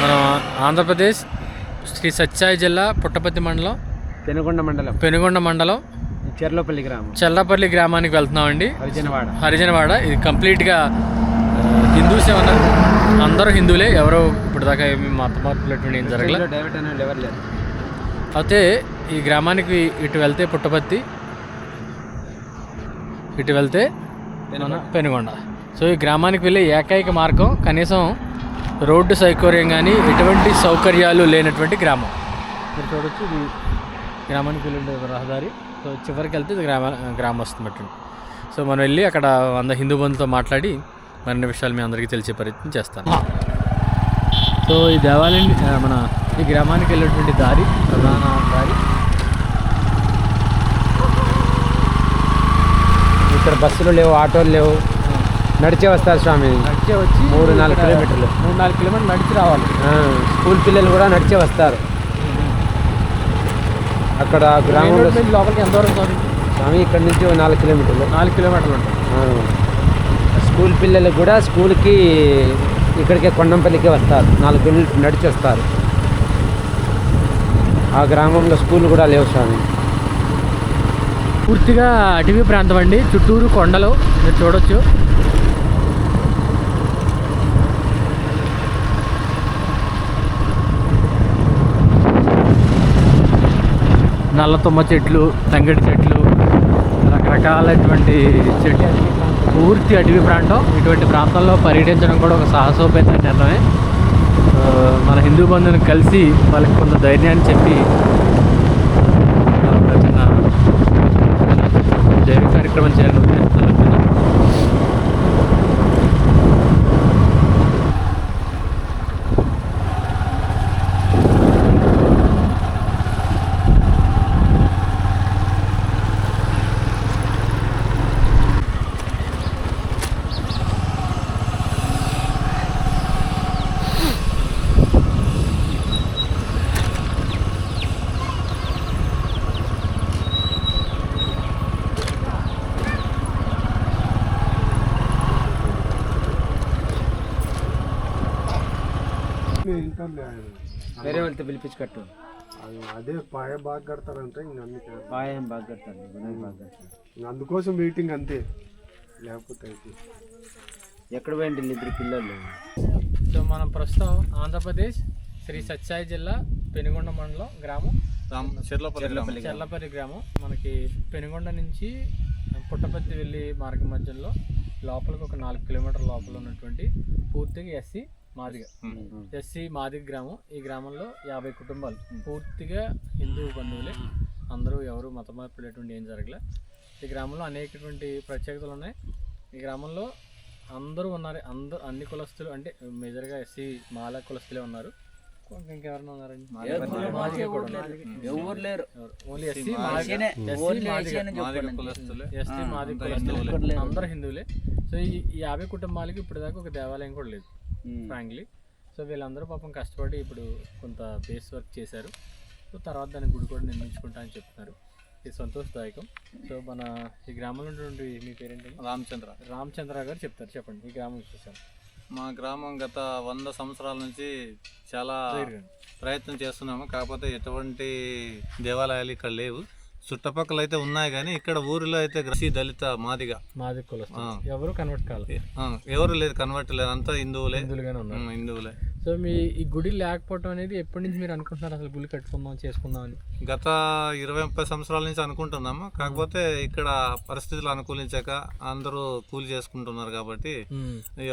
మనం ఆంధ్రప్రదేశ్ శ్రీ సత్యాయి జిల్లా పుట్టపర్తి మండలం పెనుగొండ మండలం. పెనుగొండ మండలం. చెర్లోపల్లి గ్రామం. చల్లపల్లి గ్రామానికి వెళ్తున్నామండి. హరిజనవాడ. హరిజనవాడ. ఇది కంప్లీట్గా హిందూసే ఉన్నారు అందరూ హిందువులే. ఎవరో ఇప్పుడు దాకా ఏమి మత మార్పులు అటువంటి ఏం జరగలేదు అయితే ఈ గ్రామానికి ఇటు వెళ్తే పుట్టపర్తి ఇటు వెళ్తే పెనుగొండ. సో ఈ గ్రామానికి వెళ్ళే ఏకైక మార్గం కనీసం రోడ్డు సౌకర్యం కానీ ఎటువంటి సౌకర్యాలు లేనటువంటి గ్రామం. మీరు చూడొచ్చు ఇది గ్రామానికి వెళ్ళే రహదారి. సో చివరికి వెళ్తే ఇది గ్రామ గ్రామం వస్తున్నట్టు సో మనం వెళ్ళి అక్కడ వంద హిందూ బంధుతో మాట్లాడి మరిన్ని విషయాలు మీ అందరికీ తెలిసే ప్రయత్నం చేస్తాను. సో ఈ దేవాలయం మన ఈ గ్రామానికి వెళ్ళేటువంటి దారి ప్రధాన దారి ఇక్కడ బస్సులు లేవు ఆటోలు లేవు. నడిచే వస్తారు స్వామి. నడిచే వచ్చి మూడు నాలుగు కిలోమీటర్లు. మూడు నాలుగు కిలోమీటర్లు నడిచి రావాలి. స్కూల్ పిల్లలు కూడా నడిచే వస్తారు. అక్కడ గ్రామంలో లోపలికి ఎంత దూరం సార్ స్వామి ఇక్కడ నుంచి నాలుగు కిలోమీటర్లు. నాలుగు కిలోమీటర్లు ఉంటుంది. ఆ, స్కూల్ పిల్లలు కూడా స్కూల్కి ఇక్కడికే కొండంపల్లికి వస్తారు. నాలుగు కిలోమీటర్లు నడిచి వస్తారు. ఆ గ్రామంలో స్కూల్ కూడా లేవు స్వామి. పూర్తిగా అటవీ ప్రాంతం అండి. చుట్టూరు కొండలు మీరు చూడొచ్చు. నల్ల తుమ్మ చెట్లు తంగడి చెట్లు రకరకాలైనటువంటి చెట్లు. పూర్తి అటవీ ప్రాంతం. ఇటువంటి ప్రాంతంలో పర్యటించడం కూడా ఒక సాహసోపేత నిర్ణయమే. మన హిందూ బంధువుని కలిసి వాళ్ళకి కొంత ధైర్యాన్ని చెప్పి ఒక చిన్న జైవిక కార్యక్రమం చేయాలని వేరే వాళ్ళతో పిలిపించి కట్టు అదే పాయ బాగా కడతారంటే ఇంక అందుకే. బాయం బాగా కడతారు గుణాలు బాగా కడతారు. ఇంక అందుకోసం మీటింగ్ అంతే. లేకపోతే అయితే. ఎక్కడ పోయింది ఇద్దరు పిల్లలు? సో మనం ప్రస్తుతం ఆంధ్రప్రదేశ్ శ్రీ సత్యాయి జిల్లా పెనుగొండ మండలం గ్రామం. చెర్లపల్లి చల్లపల్లి గ్రామం. మనకి పెనుగొండ నుంచి పుట్టపర్తి వెళ్ళి మార్గం మధ్యలో లోపలికి ఒక నాలుగు కిలోమీటర్ లోపల ఉన్నటువంటి పూర్తిగా ఎస్సీ మాదిగ. ఎస్సీ మాదిగ గ్రామం. ఈ గ్రామంలో యాభై కుటుంబాలు. పూర్తిగా హిందూ బంధువులే. అందరూ ఎవరు మత మార్పులేటువంటి ఏం జరగలే. ఈ గ్రామంలో అనేకటువంటి ప్రత్యేకతలు ఉన్నాయి. ఈ గ్రామంలో అందరూ ఉన్నారు. అందరూ అన్ని కులస్తులు అంటే మేజర్గా ఎస్సీ మాల కులస్తులే ఉన్నారు. ఇంకెవరైనా ఉన్నారండి. ఎవరు లేరు? ఓన్లీ ఎస్సీ ఎస్టీ మాది. అందరూ హిందువులే. సో ఈ ఈ యాభై కుటుంబాలకి ఇప్పుడు దాకా ఒక దేవాలయం కూడా లేదు. ఫ్రాంక్లీ సో వీళ్ళందరూ పాపం కష్టపడి ఇప్పుడు కొంత బేస్ వర్క్ చేశారు. సో తర్వాత దాని గుడి కూడా నిర్మించుకుంటా అని చెప్తున్నారు. ఇది సంతోషదాయకం. సో మన ఈ గ్రామంలో ఉన్నటువంటి మీ పేరేంటి? రామచంద్ర. రామచంద్ర గారు చెప్తారు. చెప్పండి. ఈ గ్రామం చూసాను మా గ్రామం గత వంద సంవత్సరాల నుంచి చాలా ప్రయత్నం చేస్తున్నాము. కాకపోతే ఎటువంటి దేవాలయాలు ఇక్కడ లేవు. చుట్టుపక్కల అయితే ఉన్నాయి కానీ ఇక్కడ ఊరిలో అయితే గ్రసి దళిత మాదిగా. మాది కులస్తులు ఎవరు కన్వర్ట్ కాలేదు ఎవరు లేదు కన్వర్ట్ లేదు. అంతా హిందువులే. హిందువులే. సో మీ ఈ గుడి లేకపోవడం అనేది ఎప్పటి నుంచి మీరు అనుకుంటున్నారు? అసలు గుడి కట్టుకుందాం చేసుకుందాం అని గత ఇరవై ముప్పై సంవత్సరాల నుంచి అనుకుంటున్నాము. కాకపోతే ఇక్కడ పరిస్థితులు అనుకూలించాక అందరూ కూలి చేసుకుంటున్నారు కాబట్టి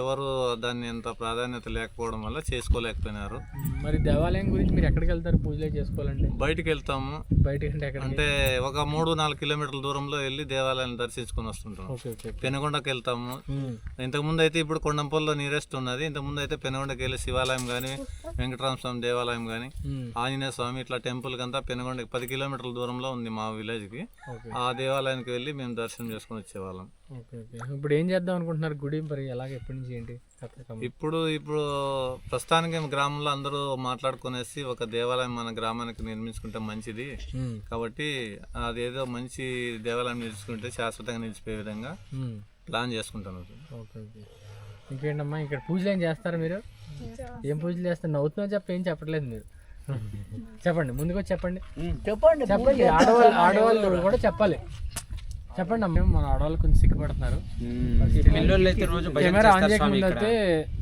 ఎవరు దాన్ని ఎంత ప్రాధాన్యత లేకపోవడం వల్ల చేసుకోలేకపోయినారు. మరి దేవాలయం గురించి మీరు ఎక్కడికి వెళ్తారు పూజలు చేసుకోవాలంటే? బయటికి వెళ్తాము. బయటికి అంటే ఒక మూడు నాలుగు కిలోమీటర్ల దూరంలో వెళ్ళి దేవాలయాన్ని దర్శించుకొని వస్తుంటాం. పెనుగొండకి వెళ్తాము. ఇంతకుముందు అయితే ఇప్పుడు కొండంపల్లిలో నీరెస్ట్ ఉన్నది. ఇంతకుముందు అయితే పెనుగొండకి వెళ్ళి శివాలయం కానీ వెంకటరామ స్వామి దేవాలయం కానీ. ఆంజనేయ స్వామి ఇట్లా టెంపుల్ అంతా పెనుగొండకి పది కిలోమీటర్ల దూరంలో ఉంది మా విలేజ్కి ఆ దేవాలయానికి వెళ్ళి మేము దర్శనం చేసుకొని వచ్చేవాళ్ళం. ఇప్పుడు ఏం చేద్దాం అనుకుంటున్నారు? గుడి మరి ఎలాగ ఎప్పటి నుంచి ఏంటి? ఇప్పుడు ఇప్పుడు ప్రస్తుతానికి గ్రామంలో అందరూ మాట్లాడుకునేసి ఒక దేవాలయం మన గ్రామానికి నిర్మించుకుంటే మంచిది. కాబట్టి అదేదో మంచి దేవాలయం నిలుచుకుంటే శాశ్వతంగా నిలిచిపోయే విధంగా. ప్లాన్ చేసుకుంటాను. Okay okay. ఇంకేంటమ్మా ఇక్కడ పూజలు ఏం చేస్తారా మీరు? ఏం పూజలు చేస్తారు? నవ్వుతున్నా చెప్ప ఏం చెప్పట్లేదు మీరు. చెప్పండి ముందుకు వచ్చి చెప్పండి. చెప్పండి చెప్పండి ఆడవాళ్ళు ఆడవాళ్ళు కూడా చెప్పాలి. చెప్పండి అమ్మ. మన ఆడవాళ్ళు కొంచెం సిగ్గుపడుతున్నారు. కెమెరా ఆన్ చేయకముందు ఇక్కడ. అయితే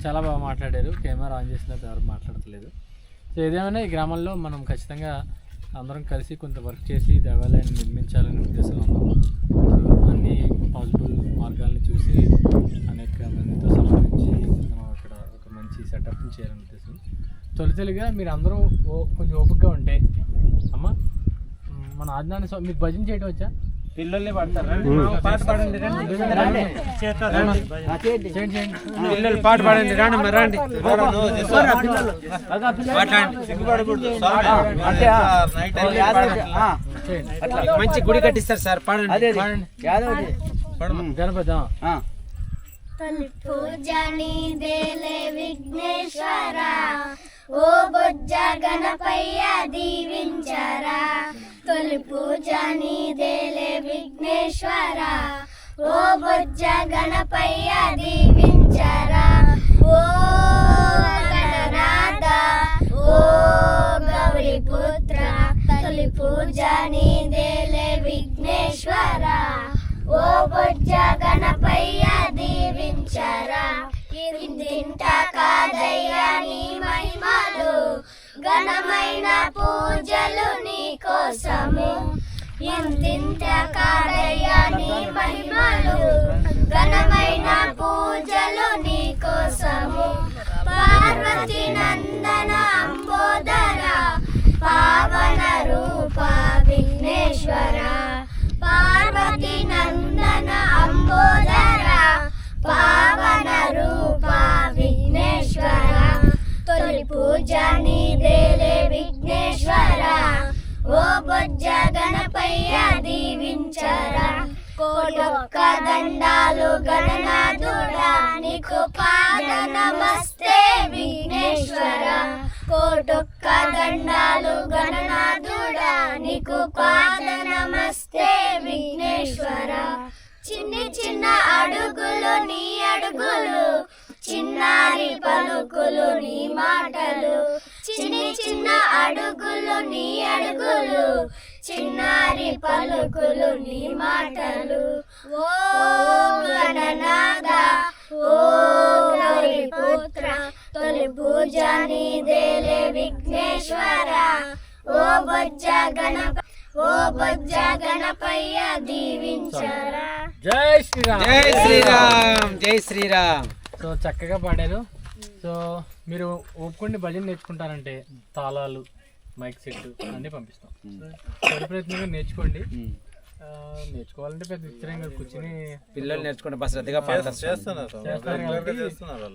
చాలా బాగా మాట్లాడారు. కెమెరా ఆన్ చేసిన తర్వాత ఎవరు మాట్లాడట్లేదు. సో ఏదేమైనా ఈ గ్రామంలో మనం ఖచ్చితంగా అందరం కలిసి కొంత వర్క్ చేసి దేవాలయాన్ని నిర్మించాలనే ఉద్దేశంలో ఉన్నాం. అన్ని పాసిబుల్ మార్గాల్ని చూసి అనేక మందితో సంప్రదించి మనం అక్కడ ఒక మంచి సెటప్ చేయాలనే ఉద్దేశం తొలితొలిగా మీరు అందరూ ఓ కొంచెం ఓపికగా ఉంటే అమ్మ మన ఆజ్ఞాన స్వామి మీకు భజన చేయడం వచ్చా పిల్లల్ని పడతారు పాట పాడండి పిల్లలు పాట పాడండి రాండి మరి రండి మంచి గుడి కట్టిస్తారు సార్ పాడండి పాడండి. పూజ నీదేలే విఘ్నేశ్వర ఓ బొజ్జ గణపయ్య దీవించరా. తొలి పూజ నీదేలే విఘ్నేశ్వర ఓ బొజ్జ గణపయ్య దీవించరా. ఇంతింట కాదయ్యా నీ మహిమలు ఘనమైన పూజలు నీ కోసము. ఇంతింత కాదయ్యా నీ మహిమలు ఘనమైన పూజలు నీ కోసము. పార్వతి నందన అంబోదర పావన రూప విఘ్నేశ్వర. పార్వతి నీదేలే విఘ్నేశ్వర. ఓ బొజ్జ గణపయ్య దీవించరా. కోటొక్క దండాలు గణనాథుడా నీకు పాద నమస్తే విఘ్నేశ్వర. కోటొక్క దండాలు గణనాథుడా నీకు పాద నమస్తే విఘ్నేశ్వర. చిన్ని చిన్న అడుగులు నీ అడుగులు చిన్నారి పలుకులు నీ మాటలు. చిన్ని చిన్న అడుగులు నీ అడుగులు. చిన్నారి పలుకులు నీ మాటలు. ఓ గణనాథ ఓ గౌరి పుత్ర తొలి పూజ నీదేలే విఘ్నేశ్వర. ఓ బొజ్జ గణప ఓ బొజ్జ గణపయ్య దీవించరా. జై శ్రీరామ్. జై శ్రీరామ్ జై శ్రీరామ్. సో చక్కగా పాడారు. సో మీరు ఒప్పుకుండి భజన నేర్చుకుంటారంటే తాళాలు మైక్ సెట్ అన్నీ పంపిస్తాం. తొలి ప్రయత్నంగా నేర్చుకోండి. ఆ, నేర్చుకోవాలంటే పెద్ద విచిత్రం కాదు కూర్చుని పిల్లలు నేర్చుకుంటే బాగా శ్రద్ధగా.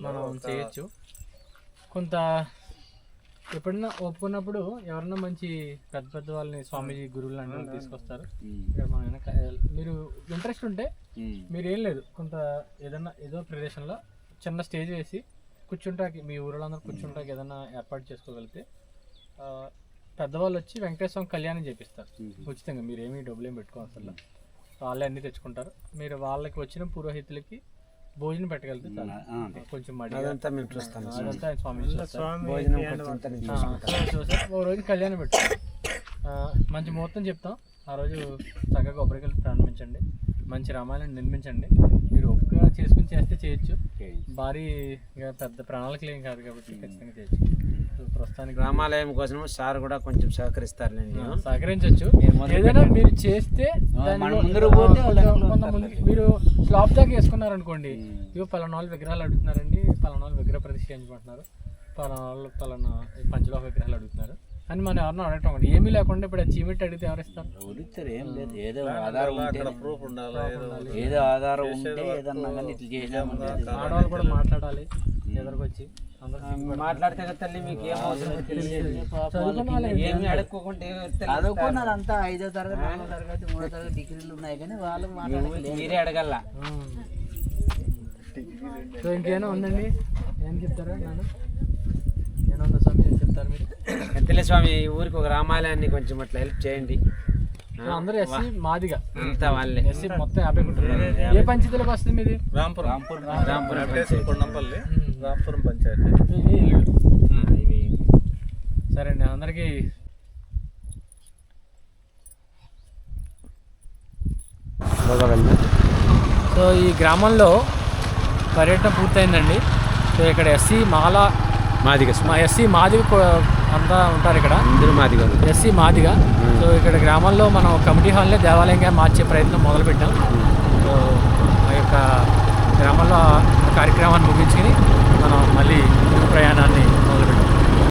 మనం చేయొచ్చు. కొంత ఎప్పుడన్నా ఒప్పుకున్నప్పుడు ఎవరన్నా మంచి పెద్ద పెద్ద వాళ్ళని స్వామీజీ గురువులు వాళ్ళు తీసుకొస్తారు. ఇక్కడ మన వెనక మీరు ఇంట్రెస్ట్ ఉంటే మీరు ఏం లేదు. కొంత ఏదన్నా ఏదో ప్రదేశంలో చిన్న స్టేజ్ వేసి కూర్చుంటాకి మీ ఊరిలో అందరూ కూర్చుంటాకి ఏదన్నా ఏర్పాటు చేసుకోగలిగితే ఆ, పెద్దవాళ్ళు వచ్చి వెంకటేశ్వరం కళ్యాణం చేపిస్తారు. ఉచితంగా. మీరు ఏమీ డబ్బులు ఏం పెట్టుకోవాల్సిన వాళ్ళే అన్నీ తెచ్చుకుంటారు. మీరు వాళ్ళకి వచ్చిన పురోహితులకి భోజనం పెట్టగలిగితే. కొంచెం మడి అదంతా మేము చూస్తాము అదంతా ఆయన స్వామి. భోజనం ఓ రోజు కళ్యాణం పెట్టు ఆ, మంచి ముహూర్తం చెప్తాం. ఆ రోజు చక్కగా కొబ్బరికలు ప్రారంభించండి మంచి రామాయణం నిర్మించండి. మీరు ఒప్పుగా చేసుకుని చేస్తే చేయొచ్చు. భారీగా పెద్ద ప్రణాళికలు ఏం కాదు కాబట్టి ఖచ్చితంగా చేయొచ్చు. ప్రస్తుతానికి రామాలయం కోసం సార్ కూడా కొంచెం సహకరిస్తారులేండి సహకరించవచ్చు ఏదైనా మీరు చేస్తే మీరు స్లాబ్ దాకా వేసుకున్నారు అనుకోండి ఇగో పలానా వాళ్ళు విగ్రహాలు అడుగుతున్నారండి పలానా వాళ్ళు విగ్రహ ప్రతిష్ఠించమంటున్నారు పలానా వాళ్ళు పలానా పంచలోహ విగ్రహాలు అడుగుతున్నారు. అని మనం ఎవరినో అడగటం అండి ఏమీ లేకుండా ఇప్పుడు చీమెట్ అడిగితే ఎవరు ఇస్తారు ఉడితారు ఏం లేదు. ఏదో ఆధారం ఉంటే ప్రూఫ్ ఉండాలి? ఏదో ఏదో ఆధారం ఉంటే ఏదన్నా కానీ ఇట్లా చేసామంటే ఆడవాళ్ళు కూడా మాట్లాడాలి. ఎదురుకొచ్చి. మాట్లాడితే కదా తల్లి మీకు ఏం అవసరం ఏమి అడగకుండా చదువుకున్నారు అంతా ఐదో తరగతి నాలుగో తరగతి మూడో తరగతి డిగ్రీలు ఉన్నాయి కానీ వాళ్ళు మాట్లాడలేదు మీరే అడగల ఉమ్. సో ఇంకేమైనా ఉందండి? ఏం చెప్తారా నాన్న? చెప్తారు మీరు? ఎంతలే స్వామి ఈ ఊరికి ఒక రామాలయాన్ని కొంచెం అట్లా హెల్ప్ చేయండి. అందరూ ఎస్సీ మాదిగా. అంతా వాళ్ళే. ఎస్సీ మొత్తం యాభై కుటుంబాలు ఏ పంచాయతీలోకి వస్తుంది మీది? రాంపురం. రాంపురం. వెంకటేశ్వర కొండంపల్లి రాంపురం పంచాయతీ. సరే అండి అందరికీ సో ఈ గ్రామంలో పర్యటన పూర్తయిందండి. సో ఇక్కడ ఎస్సీ మాల మాదిగ మా ఎస్సీ మాదిగ అంతా ఉంటారు ఇక్కడ. అందరూ మాదిగ ఎస్సీ మాదిగా. సో ఇక్కడ గ్రామంలో మనం కమిటీ హాల్ని దేవాలయంగా మార్చే ప్రయత్నం మొదలుపెట్టాం. సో ఆ యొక్క గ్రామంలో కార్యక్రమాన్ని ముగించుకుని మనం మళ్ళీ ప్రయాణాన్ని